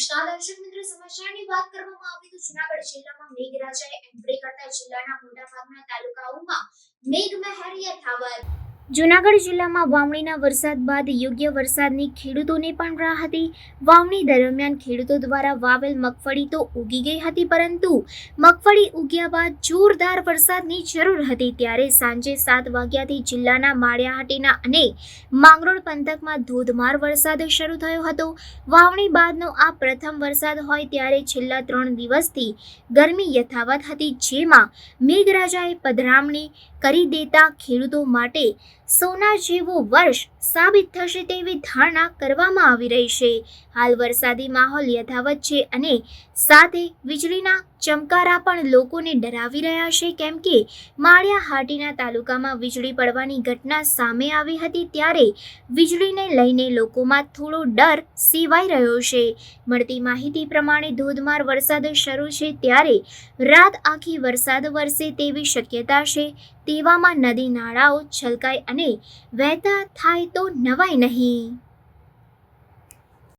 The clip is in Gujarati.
નમસ્કાર દર્શક મિત્રો સમાચારની વાત કરવામાં આવે તો જુનાગઢ જિલ્લામાં મેઘરાજાએ એન્ટ્રી કરતા જિલ્લાના મોટાભાગના તાલુકાઓમાં મેઘ મેઘમહેર યથાવત જુનાગઢ જિલ્લામાં વાવણીના વરસાદ બાદ યોગ્ય વરસાદની ખેડૂતોને પણ રાહ હતી વાવણી દરમિયાન ખેડૂતો દ્વારા વાવેલ મગફળી તો ઉગી ગઈ હતી, પરંતુ મગફળી ઉગ્યા બાદ જોરદાર વરસાદની જરૂર હતી. ત્યારે સાંજે સાત વાગ્યાથી જિલ્લાના માળિયાહાટીના અને માંગરોળ પંથકમાં ધોધમાર વરસાદ શરૂ થયો હતો. વાવણી બાદનો આ પ્રથમ વરસાદ હોય ત્યારે છેલ્લા ત્રણ દિવસથી ગરમી યથાવત હતી, જેમાં મેઘરાજાએ પધરામણી કરી દેતા ખેડૂતો માટે સોના જેવો વર્ષ સાબિત થશે તેવી ધારણા કરવામાં આવી રહી છે. હાલ વરસાદી માહોલ યથાવત છે અને સાથે વીજળીના ચમકારા પણ લોકોને ડરાવી રહ્યા છે કેમ કે માળિયા હાટીના તાલુકામાં વીજળી પડવાની ઘટના સામે આવી હતી ત્યારે વીજળીને લઈને લોકોમાં થોડો ડર સેવાઈ રહ્યો છે. મળતી માહિતી પ્રમાણે ધોધમાર વરસાદ શરૂ છે ત્યારે રાત આખી વરસાદ વરસે તેવી શક્યતા છે. તેવામાં નદી નાળાઓ છલકાય અને વહેતા થાય તો નવાય નહીં.